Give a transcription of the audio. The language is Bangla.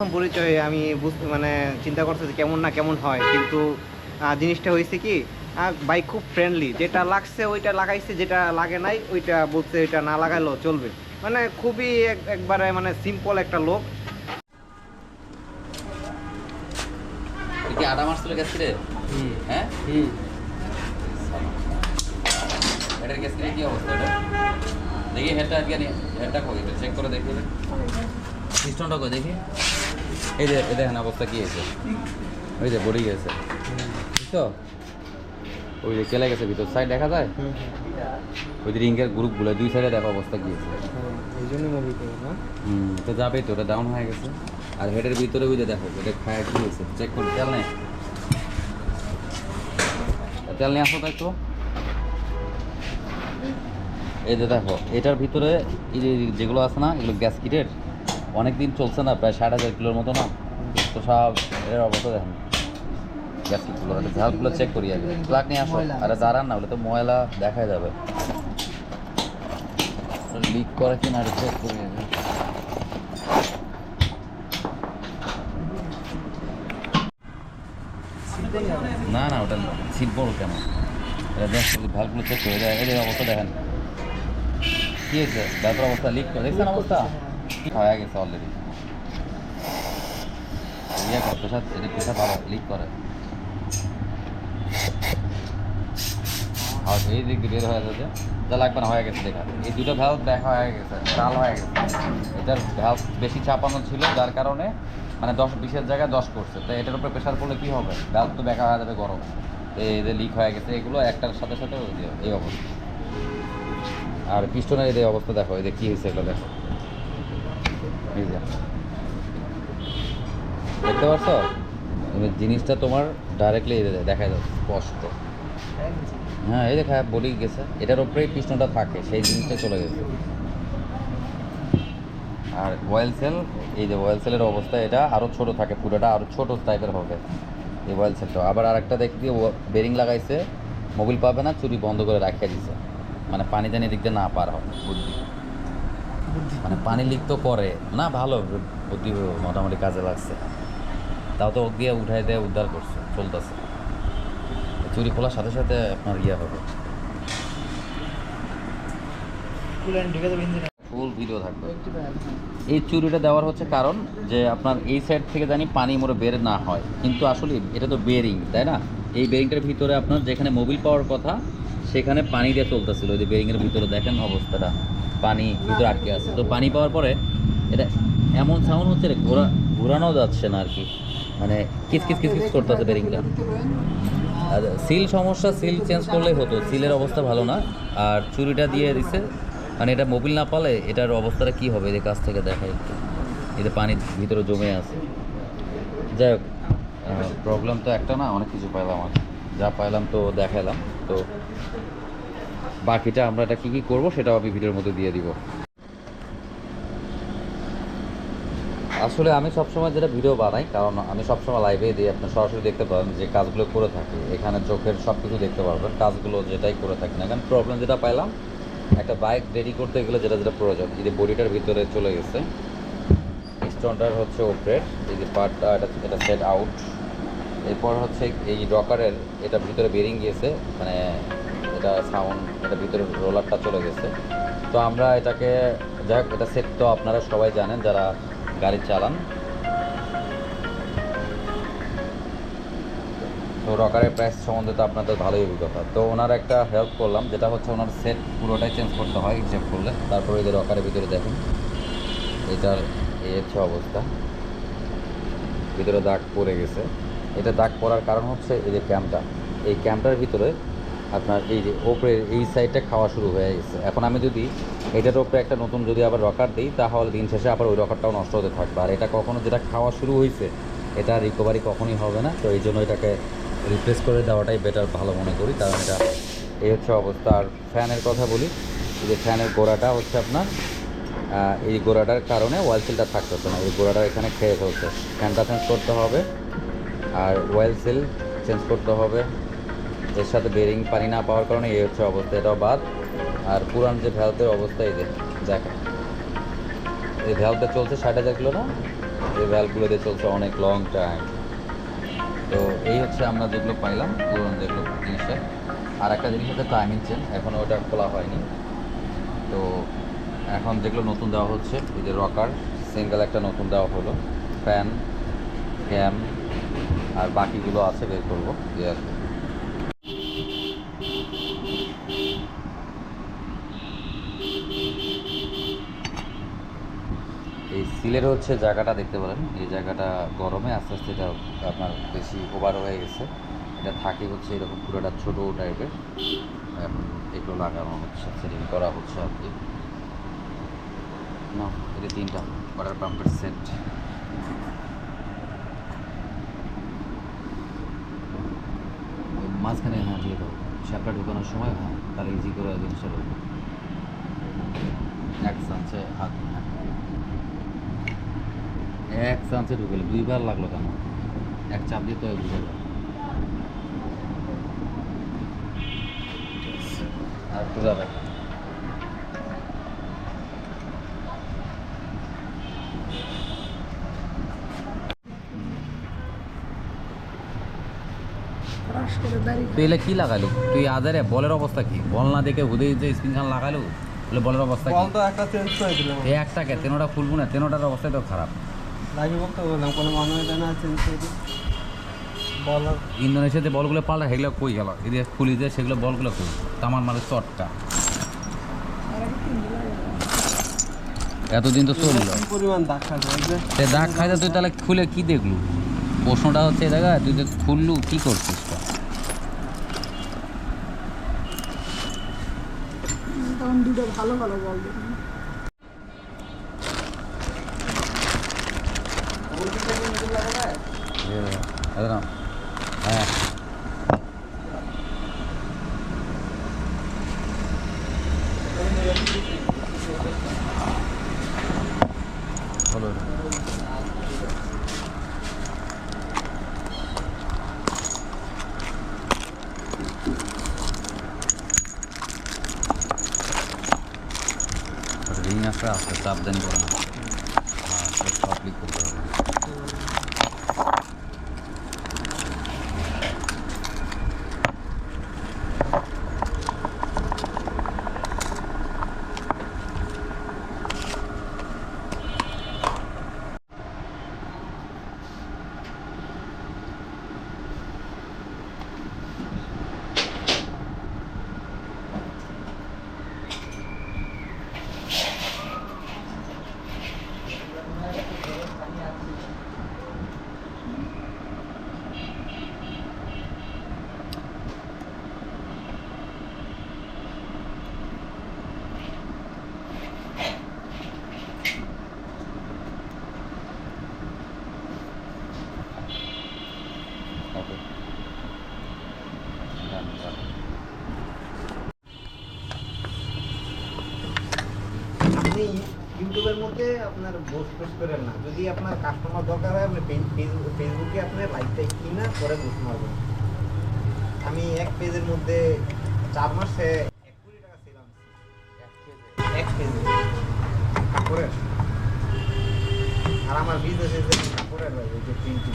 প্রথম পরিচয়ে আমি বুঝতে মানে চিন্তা করতেছি কেমন না কেমন হয়। কিন্তু জিনিসটা হয়েছে কি বাইক খুব ফ্রেন্ডলি যেটা লাগছে ওইটা লাগাইছে যেটা লাগে নাই ওইটা বলছে ওইটা না লাগাইলেও চলবে। মানে খুবই একবারে মানে সিম্পল একটা লোক। মারছিল গ্যাস হ্যাঁ? এটার গ্যাস কি অবস্থা এটা? দেখি হেডটা আজকে হেডটা কই? চেক করে দেখি পিস্টনটা কই? দেখি। এই যে দেখেন অবস্থা কি হয়েছে? ওই যে বড়ি গেছে। বুঝছ? ওই যে কেলে গেছে ভিতর। সাইড দেখা যায়? ওই যে রিঙ্গের গ্রুপগুলো দুই সাইডে দেখো অবস্থা কি হয়েছে। এই জন্য মুভি করি না। হুম তো যাবেই তো ওটা ডাউন হয়ে গেছে। আর হেডের ভিতরে ওই যে দেখো এটা খায় কি হয়েছে? চেক করে তেল নেই? তেল নিয়ে আসো তো এই যে দেখো এটার ভিতরে এই যে যেগুলো আছে না এগুলো গ্যাস কিটের অনেক দিন চলছে না প্রায় ষাট হাজার কিলোর মতো না। তো সব এটার অবস্থা দেখেন। গ্যাস কিটগুলো ঝালগুলো চেক করি আগে। প্লাগ নিয়ে আসো। আরে দাঁড়ান না ওটা তো ময়লা দেখা যাবে। লিক করে কিনা চেক করি আগে। না না ওটা সিট বড় কেন? এটা ভালগুলো চেক করে দেয় এই অবস্থা দেখেন। কি হয়েছে? তারপর অবস্থা লিক করে দেখছেন অবস্থা? গেছে অলরেডি ছিল, যার কারণে মানে দশ, বিশের জায়গায় দশ করছে। তো এটার উপরে প্রেশার পড়লে কী হবে? ভ্যালভ তো দেখা হয়ে যাবে গরম। যে লিক হয়ে গেছে, এগুলো একটার সাথে সাথে এই অবস্থা। আর পিস্টনের এই অবস্থা দেখো যে কী হয়েছে এগুলো দেখো। দেখতে পারছ? জিনিসটা তোমার ডাইরেক্টলি দেখা যাচ্ছে, স্পষ্ট। হ্যাঁ এই দেখা বডি গেছে। এটার উপরেই পিস্টনটা থাকে, সেই জিনিসটা চলে গেছে। আর ওয়েল সেল এই যে ওয়েল সেলের অবস্থা, এটা আরও ছোট থাকে, পুরোটা আরও ছোট টাইপের হবে, এই ওয়েল সেলটা আবার আরেকটা দেখি দিয়ে বেরিং লাগাইছে মোবিল পাবে না, চুরি বন্ধ করে রাখিয়ে দিছে। মানে পানি জানি এদিক দিয়ে না পার হবে বুদ্ধি মানে পানি লিক তো করে। না, ভালো, বুদ্ধি মোটামুটি কাজে লাগছে। তাও তো দিয়ে উঠাই দিয়ে উদ্ধার করছে, চলতেছে। চুরি খোলার সাথে সাথে আপনার ইয়ে হবে। ফুল ভিডিও থাকবে। এই চুরিটা দেওয়ার হচ্ছে কারণ যে আপনার এই সাইড থেকে জানি পানি মোড়ে বের না হয়। কিন্তু আসলে এটা তো বেরিং তাই না? এই বেরিংটার ভিতরে আপনার যেখানে মোবিল পাওয়ার কথা, সেখানে পানি দিয়ে চলতেছিল। ওই যে বেরিংয়ের ভিতরে দেখেন অবস্থাটা। পানি ভিতরে আটকে আছে। তো পানি পাওয়ার পরে এটা এমন সাউন্ড হচ্ছে ঘোরা, ঘোরানো যাচ্ছে না আর কি। মানে কিস কিস কিস কিস করতেছে বেরিংটা আর সিল সমস্যা সিল চেঞ্জ করলেই হতো। সিলের অবস্থা ভালো না। আর চুরিটা দিয়ে দিছে। মানে এটা মোবিল না পালে এটার অবস্থাটা কী হবে? এদের কাছ থেকে দেখায় একটু। এতে পানি ভিতরে জমে আছে। যাই হোক প্রবলেম তো একটা না, অনেক কিছু পাইলাম আর যা পাইলাম তো দেখালাম তো বাকিটা আমরা এটা কী কী করব সেটাও আমি ভিডিওর মধ্যে দিয়ে দিব। আসলে আমি সবসময় যেটা ভিডিও বানাই, কারণ আমি সবসময় লাইভে দিই আপনি সরাসরি দেখতে পারেন যে কাজগুলো করে থাকি। এখানে চোখের সব কিছু দেখতে পারবেন, কাজগুলো যেটাই করে থাকি না কারণ প্রবলেম যেটা পাইলাম, একটা বাইক রেডি করতে গেলে যেটা যেটা প্রয়োজন। এই যে বডিটার ভিতরে চলে গেছে স্টোনটার হচ্ছে ওপরের এই যে পার্টটা এটা এটা সেট আউট এরপর হচ্ছে এই রকারের, এটা ভিতরে বেরিং গিয়েছে মানে এটা সাউন্ড এটা ভিতরে রোলারটা চলে গেছে। তো আমরা এটাকে, যাই হোক, এটা সেট তো আপনারা সবাই জানেন যারা গাড়ি চালান। তো রকারের প্রাইস সম্বন্ধে তো আপনাদের ভালোই অভিজ্ঞতা। তো ওনার একটা হেল্প করলাম, যেটা হচ্ছে ওনার সেট পুরোটাই চেঞ্জ করতে হয় হিসেব করলে। তারপরে যে রকারের ভিতরে দেখুন, এটার এই হচ্ছে অবস্থা। ভিতরে দাগ পড়ে গেছে। এটা দাগ পড়ার কারণ হচ্ছে এই যে ক্যাম্পটা এই ক্যাম্পটার ভিতরে আপনার এই যে ওপরে এই সাইডটা খাওয়া শুরু হয়ে গেছে। এখন আমি যদি এটার ওপরে একটা নতুন যদি আবার রকার দিই, তাহলে দিন শেষে আবার ওই রকারটাও নষ্ট হতে থাকবে। আর এটা কখনো যেটা খাওয়া শুরু হয়েছে এটা রিকভারি কখনই হবে না। তো এই জন্য এটাকে রিপ্লেস করে দেওয়াটাই বেটার ভালো মনে করি। কারণ এটা, এই হচ্ছে অবস্থা। আর ফ্যানের কথা বলি যে ফ্যানের গোড়াটা হচ্ছে আপনার এই গোড়াটার কারণে ওয়েল সিলটা থাকতেছে না। এই গোড়াটা এখানে খেয়ে ফেলছে। ফ্যানটা চেঞ্জ করতে হবে। আর ওয়েল সিল চেঞ্জ করতে হবে। এর সাথে বেরিং পানি না পাওয়ার কারণে এই হচ্ছে অবস্থা এটাও বাদ। আর পুরান যে ভ্যালভের অবস্থা এই যে, দেখা। এই ভ্যালভটা চলছে ষাট হাজার কিলো না? এই ভ্যালগুলো দিয়ে চলছে অনেক লং টাইম তো এই হচ্ছে আমরা যেগুলো পাইলাম, পুরনো যেগুলো জিনিসটা। আর একটা জিনিস হচ্ছে টাইমিং চেন এখনও ওটা খোলা হয়নি। তো এখন যেগুলো নতুন দেওয়া হচ্ছে, এই যে রকার সিঙ্গেল একটা নতুন দেওয়া হলো। ফ্যান ক্যাম আর বাকিগুলো আছে, বের করব। আর কি। এই সিলের হচ্ছে জায়গাটা দেখতে পারেন। এই জায়গাটা গরমে আস্তে আস্তে এটা আপনার বেশি ওভার হয়ে গেছে। এটা থাকে হচ্ছে এরকম পুরোটা ছোটো টাইপের এখন এগুলো লাগানো হচ্ছে সেটিং করা হচ্ছে আর কি। না এটা তিনটা ওয়াটার পাম্পের সেট মাঝখানে হ্যাঁ দিয়ে দাও। শ্যাপটা ঢুকানোর সময় হ্যাঁ তাহলে ইজি করে জিনিসটা এক চান্সে হাত হ্যাঁ। এক চান্সে ঢুকেল দুইবার লাগল কেন? এক চাপ দিয়ে তো ঢুকে গেল। আর একটু যাবে তুই এলে কি লাগালি? তুই আদারে বলের অবস্থা কি? বল না দেখে হুদে যে খান লাগালো বলের অবস্থা কি? একটা চেঞ্জ করে একটাকে তেনোটা খুলবো না তেনোটার অবস্থা তো খারাপ। বললাম কোনো মনে হয় না ইন্দোনেশিয়াতে বলগুলো পাল্টা সেগুলো কই গেল? এদিকে খুলি যে সেগুলো বলগুলো কই? তামার মানে চটটা এতদিন তো চলল। কি পরিমাণ দাগ সে দাগ খাইতে তুই তাহলে খুলে কি দেখলু? প্রশ্নটা হচ্ছে এই জায়গায় তুই যে খুললু কি করছিস তো? তখন দুটো ভালো ভালো বল দেখুন একদম হ্যাঁ হলো রিং আসলে আসতে সাবধান করে না হ্যাঁ সব ক্লিক করতে হবে ওকে আপনি ইউটিউবের মধ্যে আপনার পোস্ট পোস্ট করেন না। যদি আপনার কাস্টমার দরকার হয়, আপনি ফেসবুক- ফেসবুকে আপনি লাইভটা কিনা পরে পোস্ট মারবেন। আমি এক পেজের মধ্যে চার মাসে এক কোটি টাকা সেল আনছি। এক পেজে কাপড়ের আর আমার বিজনেস কাপড়ের ভাই ওই যে প্রিন্টিং